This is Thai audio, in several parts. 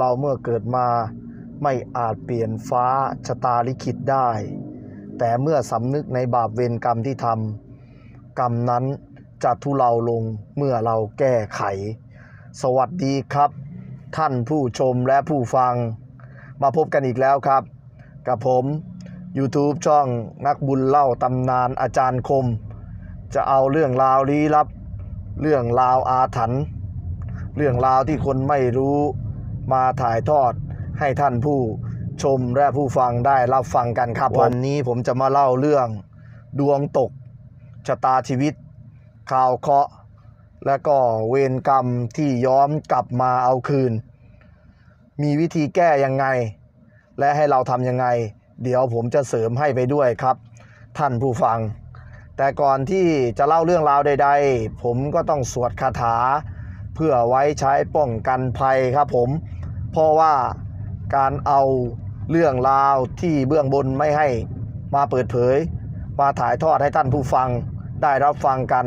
เราเมื่อเกิดมาไม่อาจเปลี่ยนฟ้าชะตาลิขิตได้ แต่เมื่อสำนึกในบาปเวรกรรมที่ทำกรรมนั้นจะทุเลาลงเมื่อเราแก้ไข สวัสดีครับ ท่านผู้ชมและผู้ฟัง มาพบกันอีกแล้วครับ กับผม YouTube ช่องนักบุญเล่าตำนานอาจารย์คม จะเอาเรื่องราวลี้ลับ เรื่องราวอาถรรพ์เรื่องราวที่คนไม่รู้ มาถ่ายทอดให้ท่านผู้ชมและผู้ฟังได้รับฟังกันครับวันนี้ผมจะมาเล่าเรื่องดวงตกชะตาชีวิต ข่าวเคราะห์และก็เวรกรรมที่ย้อมกลับมาเอาคืน มีวิธีแก้ยังไง และให้เราทำยังไง เดี๋ยวผมจะเสริมให้ไปด้วยครับ ท่านผู้ฟัง แต่ก่อนที่จะเล่าเรื่องราวใด ๆ ผมก็ต้องสวดคาถา เพื่อไว้ใช้ป้องกันภัยครับผม เพราะว่าการเอาเรื่องราวที่เบื้องบนไม่ให้มาเปิดเผย มาถ่ายทอดให้ท่านผู้ฟังได้รับฟังกัน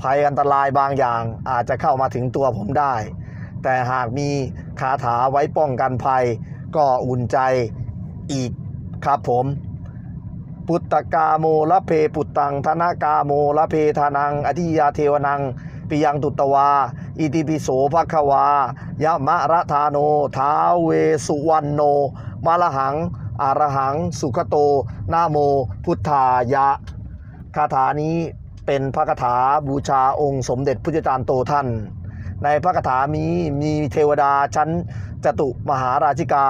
ภัยอันตรายบางอย่างอาจจะเข้ามาถึงตัวผมได้ แต่หากมีคาถาไว้ป้องกันภัย ก็อุ่นใจอีกครับผม ปุตตกาโมละเพปุตตังธนากาโมละเพทานังอธิยาเทวนัง ปิยังตุตวา อิติปิโสภควายะมะระธาโนท้าเวสุวรรณโนมะละหังอารหัง สุขโต นาโม พุทธายะ คาถานี้เป็นพระคาถาบูชาองค์สมเด็จพุทธจารย์โตท่าน ในพระคาถามีมีเทวดาชั้นจตุมหาราชิกา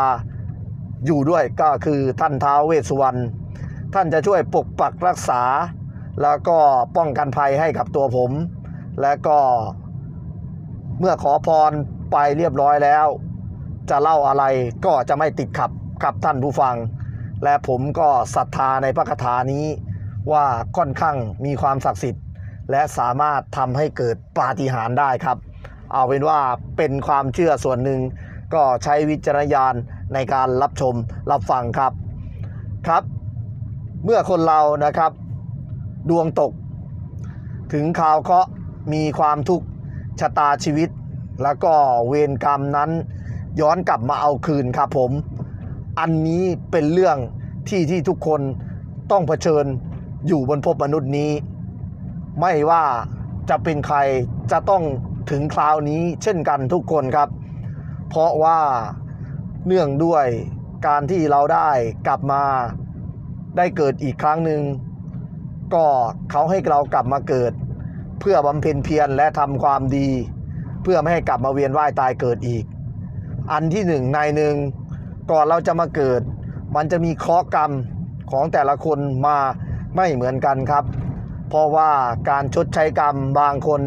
อยู่ด้วยก็คือท่านท้าวเวสสุวรรณ ท่านจะช่วยปกปักรักษา แล้วก็ป้องกันภัยให้กับตัวผม และก็เมื่อขอพรไปเรียบร้อยแล้ว จะเล่าอะไรก็จะไม่ติดขับกับท่านผู้ฟัง และผมก็ศรัทธาในพระคาถานี้ว่าค่อนข้างมีความศักดิ์สิทธิ์ และสามารถทำให้เกิดปาฏิหาริย์ได้ครับ เอาเป็นว่าเป็นความเชื่อส่วนหนึ่ง ก็ใช้วิจารณญาณในการรับชมรับฟังครับครับ เมื่อคนเรานะครับ ดวงตก ถึงข่าวเคราะห์ มีความทุกข์ชะตาชีวิต แล้วก็เวรกรรมนั้นย้อนกลับมาเอาคืนครับผม อันนี้เป็นเรื่องที่ที่ทุกคนต้องเผชิญอยู่บนภพมนุษย์นี้ ไม่ว่าจะเป็นใครจะต้องถึงคราวนี้เช่นกันทุกคนครับ เพราะว่าเนื่องด้วยการที่เราได้กลับมาได้เกิดอีกครั้งหนึ่งก็เขาให้เรากลับมาเกิด พื่อบำเพ็ญเพียรและทำความดี เพื่อไม่ให้กลับมาเวียนว่ายตายเกิดอีก อันที่หนึ่งในหนึ่งก่อนเราจะมาเกิด มันจะมีเคราะกรรมของแต่ละคนมาไม่เหมือนกันครับ เพราะว่าการชดใช้กรรมบางคน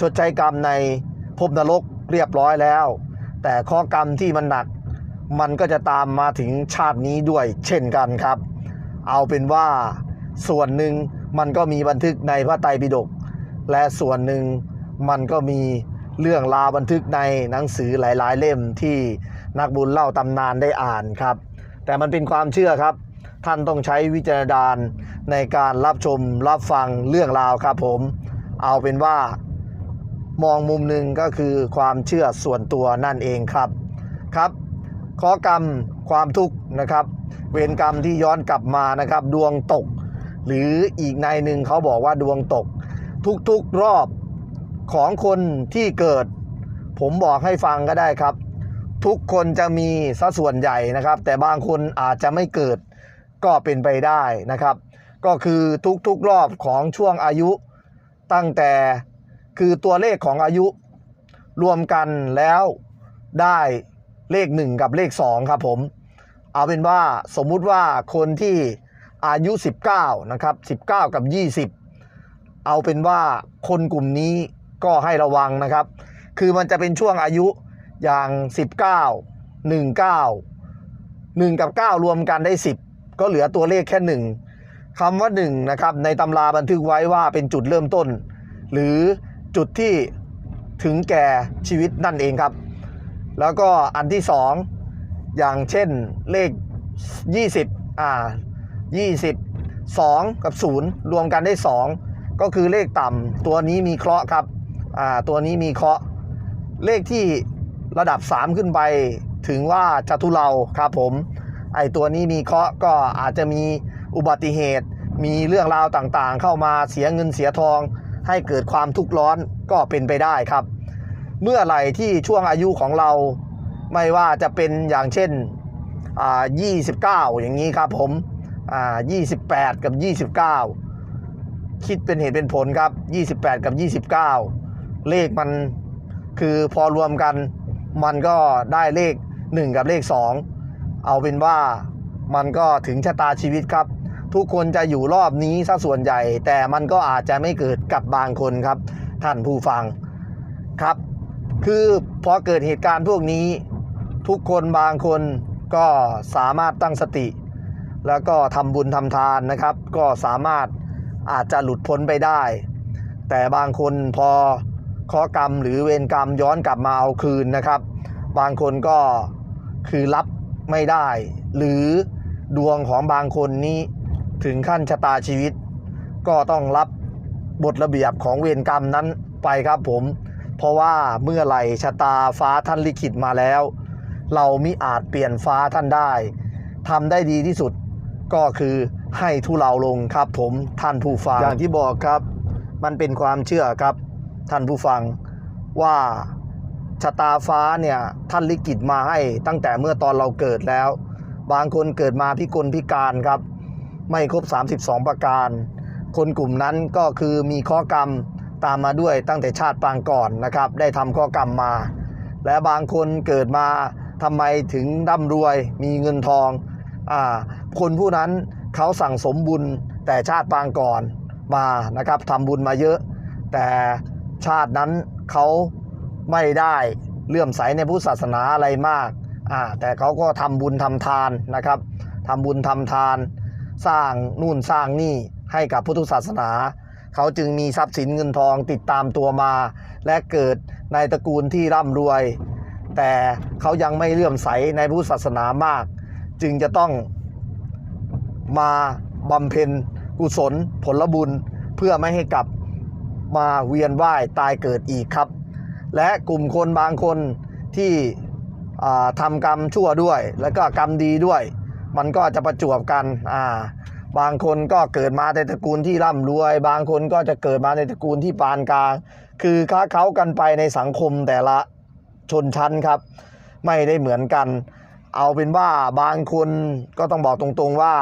ชดใช้กรรมในภพนรกเรียบร้อยแล้ว แต่ข้อกรรมที่มันหนัก มันก็จะตามมาถึงชาตินี้ด้วยเช่นกันครับ เอาเป็นว่าส่วนหนึ่งมันก็มีบันทึกในพระไตรปิฎก และส่วนหนึ่งมันก็มีเรื่องราวบันทึกในหนังสือหลาย ๆ เล่มที่นักบุญเล่าตำนานได้อ่านครับ แต่มันเป็นความเชื่อครับ ท่านต้องใช้วิจารณญาณในการรับชมรับฟังเรื่องราวครับผม เอาเป็นว่ามองมุมหนึ่งก็คือความเชื่อส่วนตัวนั่นเองครับครับข้อกรรมความทุกข์นะครับ เวรกรรมที่ย้อนกลับมานะครับ ดวงตก หรืออีกในหนึ่งเขาบอกว่าดวงตก ทุกๆรอบของคนที่เกิด ผมบอกให้ฟังก็ได้ครับ ทุกคนจะมีซะส่วนใหญ่นะครับ แต่บางคนอาจจะไม่เกิดก็เป็นไปได้นะครับ ก็คือทุกๆรอบของช่วงอายุ ตั้งแต่คือตัวเลขของอายุ รวมกันแล้วได้เลข 1 กับเลข 2 ครับผม เอาเป็นว่าสมมุติว่าคนที่อายุ 19 นะครับ 19 กับ 20 เอาเป็นว่าคนกลุ่มนี้ก็ให้ระวังนะครับ คือมันจะเป็นช่วงอายุอย่าง 19 19 1 กับ 9 รวมกันได้ 10 ก็เหลือตัวเลขแค่ 1คำว่า1นะครับในตำราบันทึกไว้ว่าเป็นจุดเริ่มต้น หรือจุดที่ถึงแก่ชีวิตนั่นเองครับ แล้วก็อันที่ 2 อย่างเช่นเลข 20 อ่า 20 2 กับ 0 รวมกันได้ 2 ก็คือเลขต่ำตัวนี้มีเคราะห์ครับอ่าตัวนี้มีเคราะห์เลขที่ระดับ 3 ขึ้นไปถึงว่าจะทุเลาครับผม ไอตัวนี้มีเคราะห์ก็อาจจะมีอุบัติเหตุ มีเรื่องราวต่างๆ เข้ามาเสียเงินเสียทอง ให้เกิดความทุกข์ร้อนก็เป็นไปได้ครับ เมื่อไหร่ที่ช่วงอายุของเราไม่ว่าจะเป็นอย่างเช่นอ่า29 อย่างนี้ครับผมอ่า28 กับ 29 คิดเป็นเหตุเป็นผลครับ 28 กับ 29 เลขมันคือพอรวมกัน มันก็ได้เลข 1 กับเลข 2 เอาเป็นว่ามันก็ถึงชะตาชีวิตครับ ทุกคนจะอยู่รอบนี้ซะส่วนใหญ่ แต่มันก็อาจจะไม่เกิดกับบางคนครับ ท่านผู้ฟังครับ คือพอเกิดเหตุการณ์พวกนี้ ทุกคนบางคนก็สามารถตั้งสติ แล้วก็ทำบุญทำทานนะครับ ก็สามารถ อาจจะหลุดพ้นไปได้ แต่บางคนพอเคราะห์กรรมหรือเวรกรรมย้อนกลับมาเอาคืนนะครับ บางคนก็คือรับไม่ได้ หรือดวงของบางคนนี้ถึงขั้นชะตาชีวิต ก็ต้องรับบทระเบียบของเวรกรรมนั้นไปครับผม เพราะว่าเมื่อไหร่ชะตาฟ้าท่านลิขิตมาแล้ว เรามิอาจเปลี่ยนฟ้าท่านได้ทำได้ดีที่สุดก็คือ ให้ทุเลาลงครับผมท่านผู้ฟังอย่างที่บอกครับ มันเป็นความเชื่อครับ ท่านผู้ฟังว่าชะตาฟ้าเนี่ยท่านลิขิตมาให้ตั้งแต่เมื่อตอนเราเกิดแล้ว บางคนเกิดมาพิกลพิการครับ ไม่ครบ 32 ประการ คนกลุ่มนั้นก็คือมีข้อกรรมตามมาด้วยตั้งแต่ชาติปางก่อนนะครับ ได้ทำข้อกรรมมา และบางคนเกิดมาทำไมถึงร่ำรวยมีเงินทองอ่าคนผู้นั้น เขาสั่งสมบุญแต่ชาติปางก่อนมานะครับทำบุญมาเยอะ แต่ชาตินั้นเขาไม่ได้เลื่อมใสในพุทธศาสนาอะไรมากอ่าแต่เขาก็ทำบุญทำทานนะครับทำบุญทำทาน สร้างนู่นสร้างนี่ให้กับพุทธศาสนา เขาจึงมีทรัพย์สินเงินทองติดตามตัวมา และเกิดในตระกูลที่ร่ำรวย แต่เขายังไม่เลื่อมใสในพุทธศาสนามาก จึงจะต้อง มาบำเพ็ญกุศลผลบุญ เพื่อไม่ให้กลับมาเวียนว่ายตายเกิดอีกครับ และกลุ่มคนบางคนที่ทำกรรมชั่วด้วย แล้วก็กรรมดีด้วย มันก็จะประจวบกันอ่าบางคนก็เกิดมาในตระกูลที่ร่ำรวย บางคนก็จะเกิดมาในตระกูลที่ปานกลาง คือค้าเขากันไปในสังคมแต่ละชนชั้นครับ ไม่ได้เหมือนกัน เอาเป็นว่าบางคนก็ต้องบอกตรงๆว่า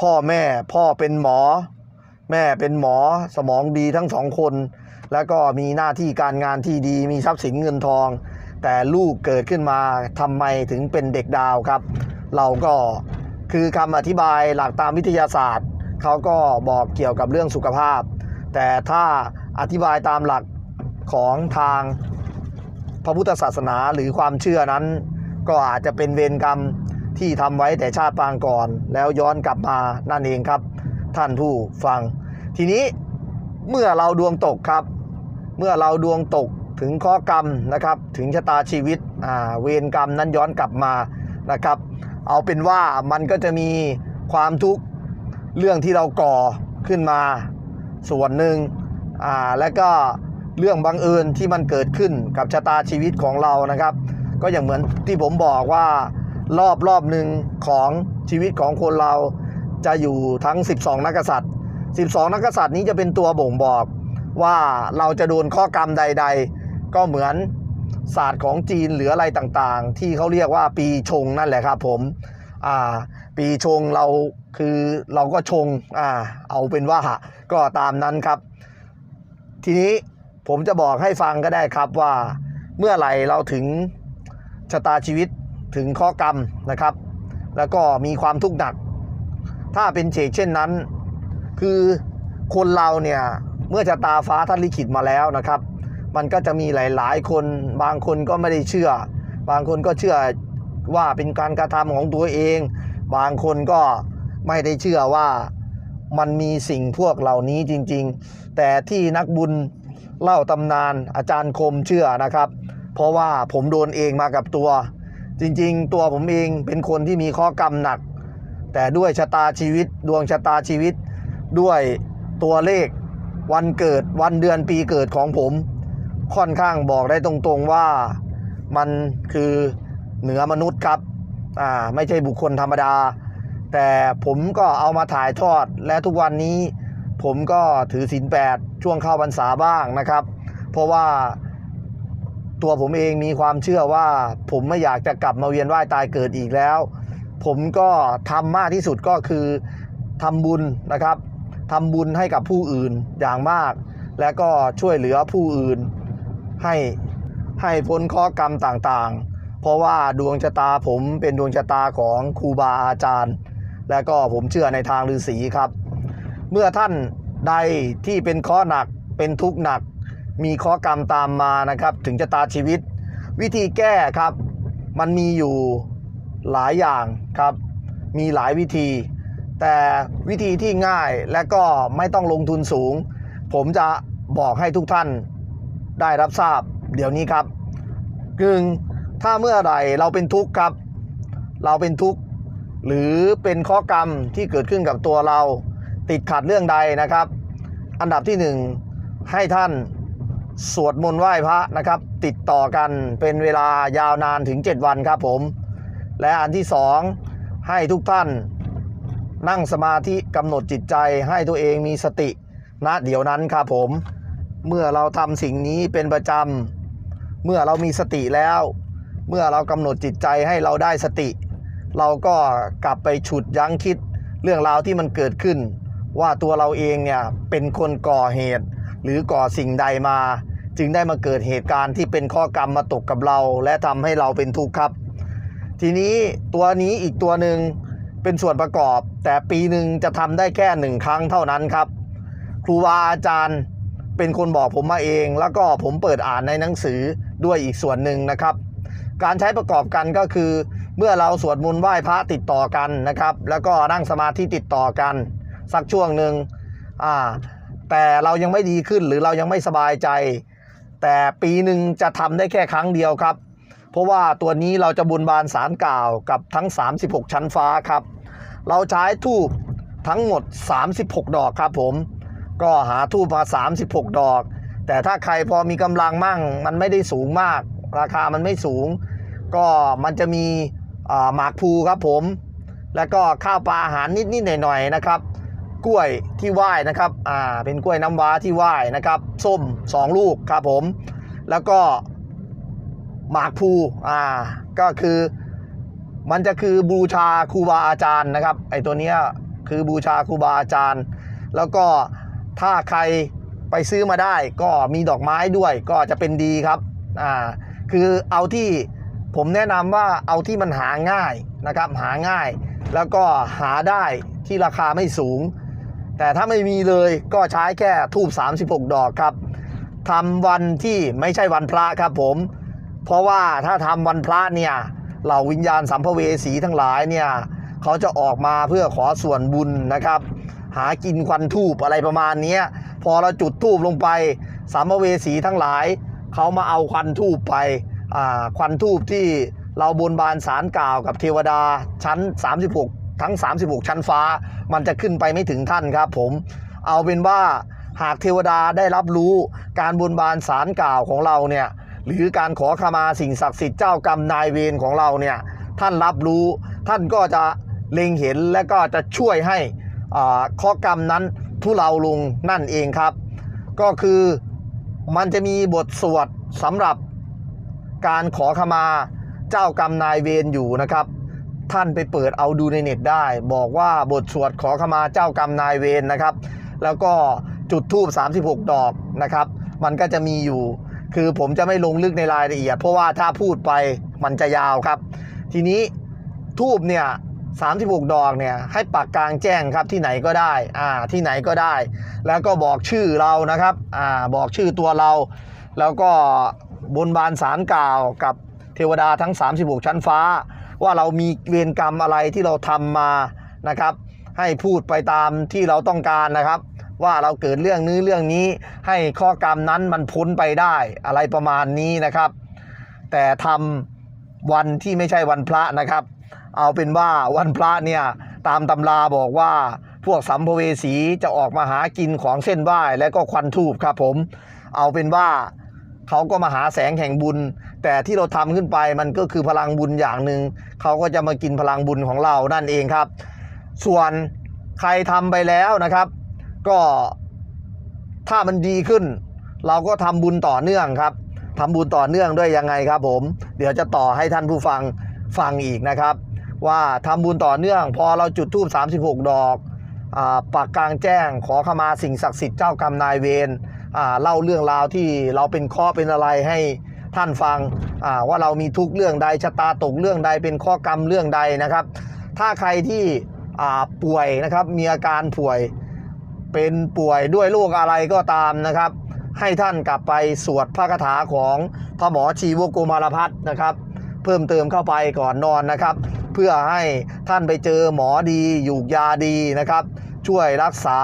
พ่อแม่พ่อเป็นหมอ แม่เป็นหมอสมองดีทั้งสองคน แล้วก็มีหน้าที่การงานที่ดีมีทรัพย์สินเงินทอง แต่ลูกเกิดขึ้นมาทำไมถึงเป็นเด็กดาวครับ เราก็คือคำอธิบายหลักตามวิทยาศาสตร์เขาก็บอกเกี่ยวกับเรื่องสุขภาพ แต่ถ้าอธิบายตามหลักของทางพระพุทธศาสนาหรือความเชื่อนั้น ก็อาจจะเป็นเวรกรรม ที่ทำไว้แต่ชาติปางก่อน แล้วย้อนกลับมานั่นเองครับ ท่านผู้ฟัง ทีนี้เมื่อเราดวงตกครับ เมื่อเราดวงตกถึงข้อกรรมนะครับ ถึงชะตาชีวิตเวรกรรมนั้นย้อนกลับมานะครับ เอาเป็นว่ามันก็จะมีความทุกข์เรื่องที่เราก่อขึ้นมาส่วนหนึ่งและก็เรื่องบังเอิญที่มันเกิดขึ้นกับชะตาชีวิตของเรานะครับ ก็อย่างเหมือนที่ผมบอกว่า รอบรอบหนึ่งของชีวิตของคนเราจะอยู่ทั้ง 12 นักษัตริย์ 12 นักกษัตริย์นี้จะเป็นตัวบ่งบอกว่าเราจะโดนข้อกรรมใด ๆ ก็เหมือนศาสตร์ของจีนหรืออะไรต่างๆ ที่เขาเรียกว่าปีชงนั่นแหละครับผมอ่าปีชงเราคือเราก็ชงอ่าเอาเป็นว่าก็ตามนั้นครับ ทีนี้ผมจะบอกให้ฟังก็ได้ครับว่าเมื่อไหร่เราถึงชะตาชีวิต ถึงข้อกรรมนะครับ แล้วก็มีความทุกข์หนัก ถ้าเป็นเฉกเช่นนั้น คือคนเราเนี่ยเมื่อชะตาฟ้าท่านลิขิตมาแล้วนะครับ มันก็จะมีหลาย ๆ คนบางคนก็ไม่ได้เชื่อ บางคนก็เชื่อว่าเป็นการกระทำของตัวเอง บางคนก็ไม่ได้เชื่อว่ามันมีสิ่งพวกเหล่านี้จริง ๆ แต่ที่นักบุญเล่าตำนานอาจารย์คมเชื่อนะครับ เพราะว่าผมโดนเองมากับตัว จริงๆ ตัวผมเองเป็นคนที่มีข้อกรรมหนัก แต่ด้วยชะตาชีวิต ดวงชะตาชีวิต ด้วยตัวเลขวันเกิดวันเดือนปีเกิดของผม ค่อนข้างบอกได้ตรงๆว่ามันคือเหนือมนุษย์ครับอ่าไม่ใช่บุคคลธรรมดา แต่ผมก็เอามาถ่ายทอดและทุกวันนี้ ผมก็ถือศีลแปดช่วงเข้าพรรษาบ้างนะครับ เพราะว่า ตัวผมเองมีความเชื่อว่า ผมไม่อยากจะกลับมาเวียนว่ายตายเกิดอีกแล้ว ผมก็ทำมากที่สุดก็คือทำบุญนะครับทำบุญให้กับผู้อื่นอย่างมาก และก็ช่วยเหลือผู้อื่น ให้ให้พ้นข้อกรรมต่างๆ เพราะว่าดวงชะตาผมเป็นดวงชะตาของครูบาอาจารย์ และก็ผมเชื่อในทางฤาษีครับ เมื่อท่านใดที่เป็นข้อหนักเป็นทุกข์หนัก มีข้อกรรมตามมานะครับ ถึงชะตาชีวิต วิธีแก้ครับ มันมีอยู่หลายอย่างครับ มีหลายวิธี แต่วิธีที่ง่ายและก็ไม่ต้องลงทุนสูง ผมจะบอกให้ทุกท่านได้รับทราบเดี๋ยวนี้ครับกึ่งถ้าเมื่อไหร่เราเป็นทุกข์ครับ เราเป็นทุกข์หรือเป็นข้อกรรมที่เกิดขึ้นกับตัวเราติดขัดเรื่องใดนะครับ อันดับที่หนึ่งให้ท่าน สวดมนต์ไหว้พระนะครับ ติดต่อกันเป็นเวลายาวนานถึง 7 วันครับผม และอันที่สองให้ทุกท่าน นั่งสมาธิกำหนดจิตใจให้ตัวเองมีสติณเดี๋ยวนั้นครับผม เมื่อเราทำสิ่งนี้เป็นประจำเมื่อเรามีสติแล้ว เมื่อเรากำหนดจิตใจให้เราได้สติ เราก็กลับไปฉุดยั้งคิดเรื่องราวที่มันเกิดขึ้น ว่าตัวเราเองเนี่ยเป็นคนก่อเหตุ หรือก่อสิ่งใดมา จึงได้มาเกิดเหตุการณ์ที่เป็นข้อกรรมมาตกกับเรา และทำให้เราเป็นทุกข์ครับ ทีนี้ตัวนี้อีกตัวหนึ่งเป็นส่วนประกอบ แต่ปีหนึ่งจะทำได้แค่หนึ่งครั้งเท่านั้นครับ ครูบาอาจารย์เป็นคนบอกผมมาเอง แล้วก็ผมเปิดอ่านในหนังสือด้วยอีกส่วนหนึ่งนะครับ การใช้ประกอบกันก็คือ เมื่อเราสวดมนต์ไหว้พระติดต่อกันนะครับ แล้วก็นั่งสมาธิติดต่อกัน สักช่วงหนึ่งอ่า แต่เรายังไม่ดีขึ้นหรือเรายังไม่สบายใจ แต่ปีหนึ่งจะทำได้แค่ครั้งเดียวครับ เพราะว่าตัวนี้เราจะบุญบานสารกล่าวกับทั้ง 36 ชั้นฟ้าครับ เราใช้ทูบทั้งหมด 36 ดอกครับผม ก็หาทูบมา 36 ดอก แต่ถ้าใครพอมีกำลังมั่ง มันไม่ได้สูงมาก ราคามันไม่สูง ก็มันจะมีหมากพูครับผม แล้วก็ข้าวปลาอาหารนิดๆหน่อยๆนะครับ กล้วยที่ไหว้นะครับ อ่า เป็นกล้วยน้ำว้าที่ไหว้นะครับ ส้ม 2 ลูกครับผม แล้วก็หมากพลูอ่า ก็คือ มันจะคือบูชาครูบาอาจารย์นะครับ ไอตัวเนี้ยคือบูชาครูบาอาจารย์ แล้วก็ถ้าใครไปซื้อมาได้ก็มีดอกไม้ด้วยก็จะเป็นดีครับ อ่า คือเอาที่ผมแนะนำว่าเอาที่มันหาง่ายนะครับ หาง่าย แล้วก็หาได้ที่ราคาไม่สูง แต่ถ้าไม่มีเลยก็ใช้แค่ทูบ36 ดอกครับทำวันที่ไม่ใช่วันพระครับผม เพราะว่าถ้าทำวันพระเนี่ยเหล่าวิญญาณสัมภเวสีทั้งหลายเนี่ยเขาจะออกมาเพื่อขอส่วนบุญนะครับ หากินควันทูบอะไรประมาณนี้พอเราจุดทูบลงไปสัมภเวสีทั้งหลาย เขามาเอาควันทูบไปควันทูบที่เราบนบานสารกล่าวกับเทวดาชั้น 36 ทั้ง 36 ชั้นฟ้า มันจะขึ้นไปไม่ถึงท่านครับผมเอาเป็นว่าหากเทวดาได้รับรู้การบนบานสารกล่าวของเราเนี่ยหรือการขอขมาสิ่งศักดิ์สิทธิ์เจ้ากรรมนายเวรของเราเนี่ยท่านรับรู้ท่านก็จะเล็งเห็นและก็จะช่วยให้อาข้อกรรมนั้นทุเลาลงนั่นเองครับ ก็คือมันจะมีบทสวดสำหรับการขอขมาเจ้ากรรมนายเวรอยู่นะครับ ท่านไปเปิดเอาดูในเน็ตได้ บอกว่าบทสวดขอขมาเจ้ากรรมนายเวรนะครับ แล้วก็จุดทูบ36 ดอกนะครับ มันก็จะมีอยู่ คือผมจะไม่ลงลึกในรายละเอียด เพราะว่าถ้าพูดไปมันจะยาวครับ ทีนี้ทูบเนี่ย36 ดอกเนี่ยให้ปักกลางแจ้งครับที่ไหนก็ได้อ่าที่ไหนก็ได้ แล้วก็บอกชื่อเรานะครับอ่าบอกชื่อตัวเรา แล้วก็บนบานสารกล่าวกับเทวดาทั้ง 36 ชั้นฟ้า ว่าเรามีเวรกรรมอะไรที่เราทำมานะครับ ให้พูดไปตามที่เราต้องการนะครับ ว่าเราเกิดเรื่องนี้เรื่องนี้ ให้ข้อกรรมนั้นมันพ้นไปได้อะไรประมาณนี้นะครับ แต่ทำวันที่ไม่ใช่วันพระนะครับ เอาเป็นว่าวันพระเนี่ยตามตำราบอกว่าพวกสัมภเวสีจะออกมาหากินของเส้นไหว้และก็ควันทูบครับผม เอาเป็นว่า เขาก็มาหาแสงแห่งบุญ แต่ที่เราทำขึ้นไปมันก็คือพลังบุญอย่างหนึ่งเขาก็จะมากินพลังบุญของเรานั่นเองครับ ส่วนใครทำไปแล้วนะครับ ก็ถ้ามันดีขึ้น เราก็ทำบุญต่อเนื่องครับทำบุญต่อเนื่องด้วยยังไงครับ ผม เดี๋ยวจะต่อให้ท่านผู้ฟังฟังอีกนะครับ ว่าทำบุญต่อเนื่อง พอเราจุดธูป36 ดอกอปักกลางแจ้ง ขอขมาสิ่งศักดิ์สิทธิ์เจ้ากรรมนายเวร เล่าเรื่องราวที่เราเป็นข้อเป็นอะไรให้ท่านฟังอ่าว่าเรามีทุกเรื่องใดชะตาตกเรื่องใดเป็นข้อกรรมเรื่องใดนะครับ ถ้าใครที่อ่าป่วยนะครับมีอาการป่วยเป็นป่วยด้วยโรคอะไรก็ตามนะครับ ให้ท่านกลับไปสวดพระคาถาของพระหมอชีวโกมารพัฒนะครับ เพิ่มเติมเข้าไปก่อนนอนนะครับ เพื่อให้ท่านไปเจอหมอดีอยู่ยาดีนะครับ ช่วยรักษา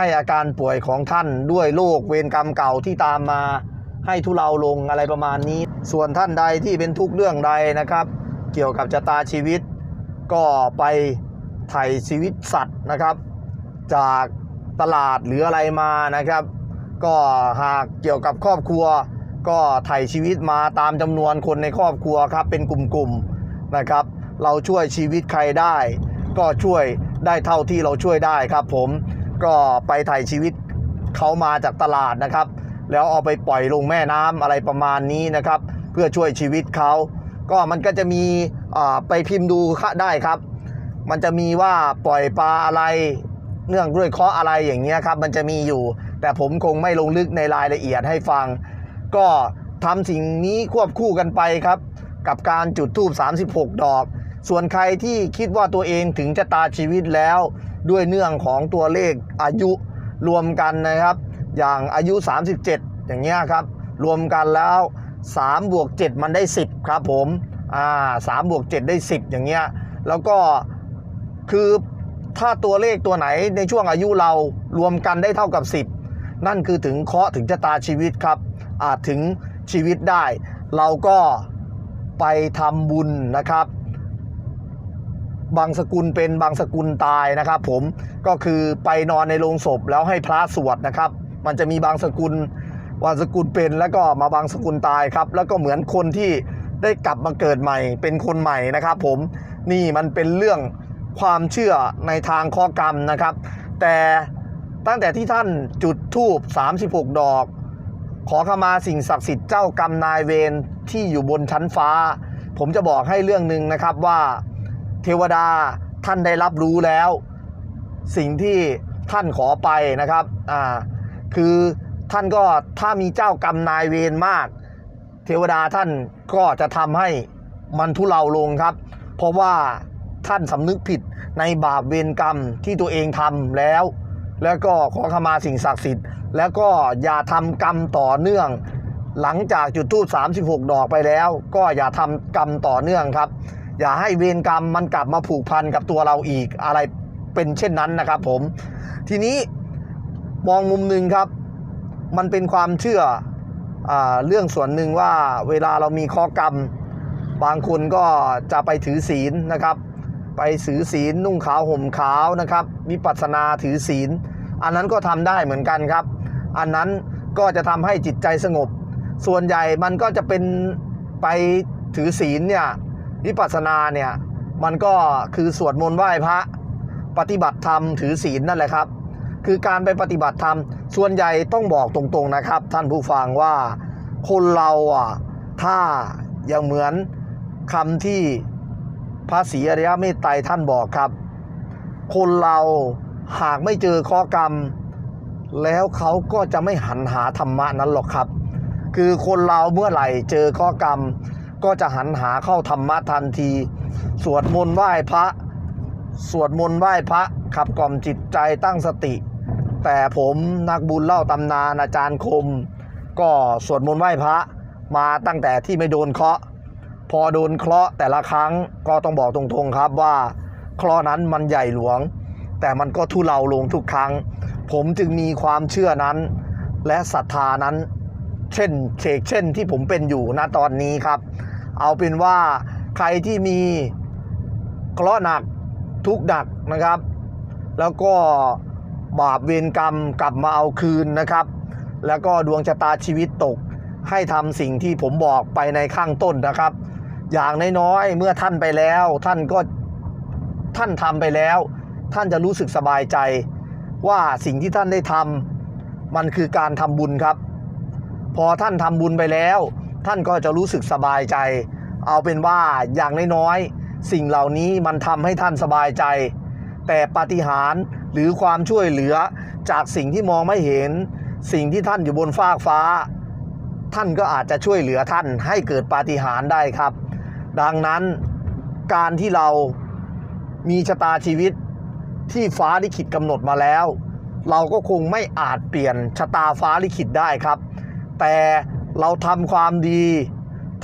ให้อาการป่วยของท่านด้วยโรคเวรกรรมเก่าที่ตามมา ให้ทุเลาลงอะไรประมาณนี้ ส่วนท่านใดที่เป็นทุกเรื่องใดนะครับ เกี่ยวกับชะตาชีวิต ก็ไปไถ่ชีวิตสัตว์นะครับ จากตลาดหรืออะไรมานะครับ ก็หากเกี่ยวกับครอบครัว ก็ไถ่ชีวิตมาตามจำนวนคนในครอบครัวครับเป็นกลุ่มๆนะครับ เราช่วยชีวิตใครได้ ก็ช่วยได้เท่าที่เราช่วยได้ครับผม ก็ไปไถ่ชีวิตเขามาจากตลาดนะครับ แล้วเอาไปปล่อยลงแม่น้ำอะไรประมาณนี้นะครับ เพื่อช่วยชีวิตเขาก็มันก็จะมีไปพิมพ์ดูได้ครับ มันจะมีว่าปล่อยปลาอะไรเนื่องด้วยเคาะอะไรอย่างเงี้ยครับ มันจะมีอยู่ แต่ผมคงไม่ลงลึกในรายละเอียดให้ฟัง ก็ทำสิ่งนี้ควบคู่กันไปครับ กับการจุดธูป36 ดอก ส่วนใครที่คิดว่าตัวเองถึงชะตาชีวิตแล้ว ด้วยเนื่องของตัวเลขอายุรวมกันนะครับ อย่างอายุ 37 อย่างเงี้ยครับ รวมกันแล้ว3บวก7มันได้ 10 ครับผมอ่า3บวก7ได้ 10 อย่างเงี้ยแล้วก็คือถ้าตัวเลขตัวไหนในช่วงอายุเรารวมกันได้เท่ากับ 10 นั่นคือถึงเคาะถึงชะตาชีวิตครับ อาจถึงชีวิตได้ เราก็ไปทำบุญนะครับ บางสกุลเป็นบางสกุลตายนะครับผมก็คือไปนอนในโรงศพแล้วให้พระสวดนะครับ มันจะมีบางสกุลบางสกุลเป็นแล้วก็มาบางสกุลตายครับ แล้วก็เหมือนคนที่ได้กลับมาเกิดใหม่ เป็นคนใหม่นะครับ ผมนี่มันเป็นเรื่องความเชื่อในทางข้อกรรมนะครับ แต่ตั้งแต่ที่ท่านจุดธูป36 ดอก ขอขมาสิ่งศักดิ์สิทธิ์เจ้ากรรมนายเวรที่อยู่บนชั้นฟ้า ผมจะบอกให้เรื่องหนึ่งนะครับว่า เทวดาท่านได้รับรู้แล้ว สิ่งที่ท่านขอไปนะครับอ่าคือท่านก็ถ้ามีเจ้ากรรมนายเวรมาก เทวดาท่านก็จะทำให้มันทุเลาลงครับ เพราะว่าท่านสำนึกผิดในบาปเวรกรรมที่ตัวเองทำแล้ว แล้วก็ขอขมาสิ่งศักดิ์สิทธิ์ แล้วก็อย่าทำกรรมต่อเนื่อง หลังจากจุดทูบ36 ดอกไปแล้ว ก็อย่าทำกรรมต่อเนื่องครับ อย่าให้เวรกรรมมันกลับมาผูกพันกับตัวเราอีกอะไรเป็นเช่นนั้นนะครับผม ทีนี้มองมุมหนึ่งครับ มันเป็นความเชื่ออเรื่องส่วนหนึ่งว่าเวลาเรามีข้อกรรม บางคนก็จะไปถือศีลนะครับ ไปถือศีลนุ่งขาวห่มขาวนะครับวิปัสสนาถือศีล อันนั้นก็ทำได้เหมือนกันครับ อันนั้นก็จะทำให้จิตใจสงบ ส่วนใหญ่มันก็จะเป็นไปถือศีลเนี่ย วิปัสสนาเนี่ยมันก็คือสวดมนต์ไหว้พระปฏิบัติธรรมถือศีลนั่นแหละครับ คือการไปปฏิบัติธรรมส่วนใหญ่ต้องบอกตรงๆนะครับ ท่านผู้ฟังว่าคนเราอะถ้าอย่างเหมือนคำที่พระศรีอริยเมตไตรท่านบอกครับ คนเราหากไม่เจอข้อกรรม แล้วเขาก็จะไม่หันหาธรรมะนั้นหรอกครับ คือคนเราเมื่อไหร่เจอข้อกรรม ก็จะหันหาเข้าธรรมะทันที สวดมนต์ไหว้พระ สวดมนต์ไหว้พระขับกล่อมจิตใจตั้งสติ แต่ผมนักบุญเล่าตำนานอาจารย์คม ก็สวดมนต์ไหว้พระมาตั้งแต่ที่ไม่โดนเคราะห์พอโดนเคราะห์แต่ละครั้งก็ต้องบอกตรงๆครับว่าเคราะห์นั้นมันใหญ่หลวง แต่มันก็ทุเลาลงทุกครั้ง ผมจึงมีความเชื่อนั้น และศรัทธานั้น เช่นเชกเช่นที่ผมเป็นอยู่ณตอนนี้ครับ เอาเป็นว่าใครที่มีเคราะห์หนักทุกหนักนะครับ แล้วก็บาปเวรกรรมกลับมาเอาคืนนะครับ แล้วก็ดวงชะตาชีวิตตกให้ทำสิ่งที่ผมบอกไปในข้างต้นนะครับ อย่างน้อยๆเมื่อท่านไปแล้ว ท่านก็ท่านทำไปแล้ว ท่านจะรู้สึกสบายใจ ว่าสิ่งที่ท่านได้ทำมันคือการทำบุญครับ พอท่านทำบุญไปแล้ว ท่านก็จะรู้สึกสบายใจ เอาเป็นว่าอย่างน้อยๆสิ่งเหล่านี้มันทำให้ท่านสบายใจ แต่ปาฏิหาริย์หรือความช่วยเหลือจากสิ่งที่มองไม่เห็น สิ่งที่ท่านอยู่บนฟากฟ้า ท่านก็อาจจะช่วยเหลือท่านให้เกิดปาฏิหาริย์ได้ครับ ดังนั้นการที่เรามีชะตาชีวิตที่ฟ้าลิขิตกำหนดมาแล้ว เราก็คงไม่อาจเปลี่ยนชะตาฟ้าลิขิตได้ครับ แต่ เราทำความดี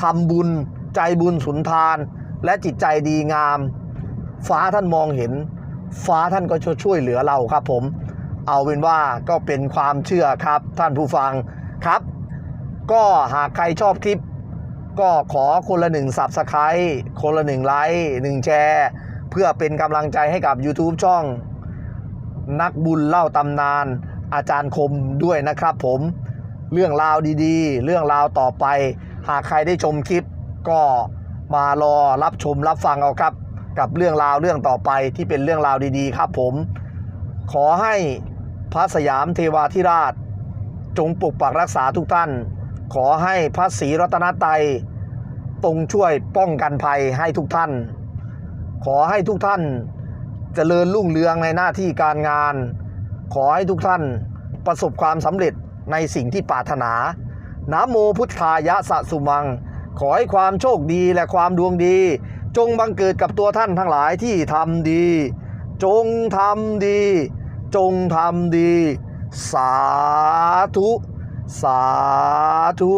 ทำบุญใจบุญสุนทาน และจิตใจดีงาม ฟ้าท่านมองเห็น ฟ้าท่านก็ช่วยเหลือเราครับผม เอาเป็นว่าก็เป็นความเชื่อครับท่านผู้ฟังครับ ก็หากใครชอบคลิป ก็ขอคนละหนึ่งสับสไครต์คนละหนึ่งไลค์หนึ่งแชร์เพื่อเป็นกำลังใจให้กับ YouTube ช่อง นักบุญเล่าตำนานอาจารย์คมด้วยนะครับผม เรื่องราวดีๆ เรื่องราวต่อไป หากใครได้ชมคลิป ก็มารอรับชมรับฟังเอาครับ กับเรื่องราวเรื่องต่อไปที่เป็นเรื่องราวดีๆ ครับผม ขอให้พระสยามเทวาธิราช จงปกปักรักษาทุกท่าน ขอให้พระศรีรัตนตรัยตรงช่วยป้องกันภัยให้ทุกท่าน ขอให้ทุกท่านเจริญรุ่งเรืองในหน้าที่การงาน ขอให้ทุกท่านประสบความสำเร็จ ในสิ่งที่ปรารถนานะโมพุทธายะสะสุมัง ขอให้ความโชคดีและความดวงดี จงบังเกิดกับตัวท่านทั้งหลายที่ทำดี จงทำดี จงทำดี สาธุ สาธุ